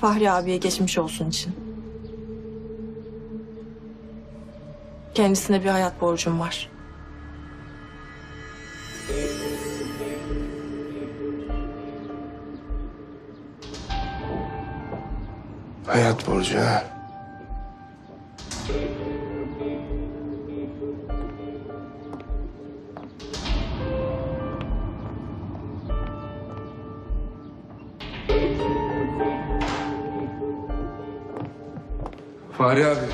Fahri abiye geçmiş olsun için. Kendisine bir hayat borcum var. Hayat borcu ha. Fahri abi.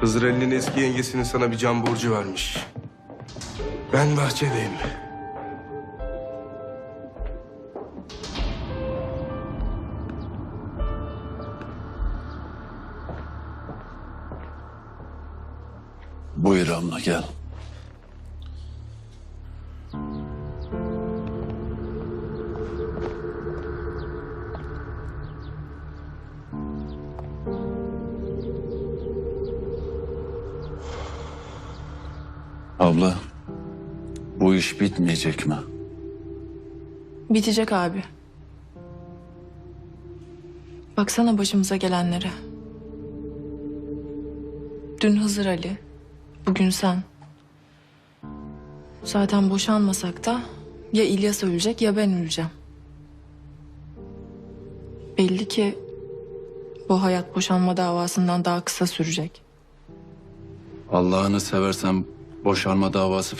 Hızır eski yengesinin sana bir can borcu vermiş. Ben bahçedeyim. Buyur abla gel. Abla, bu iş bitmeyecek mi? Bitecek abi. Baksana başımıza gelenlere. Dün Hızır Ali, bugün sen. Zaten boşanmasak da ya İlyas ölecek ya ben öleceğim. Belli ki bu hayat boşanma davasından daha kısa sürecek. Allah'ını seversen boşanma davası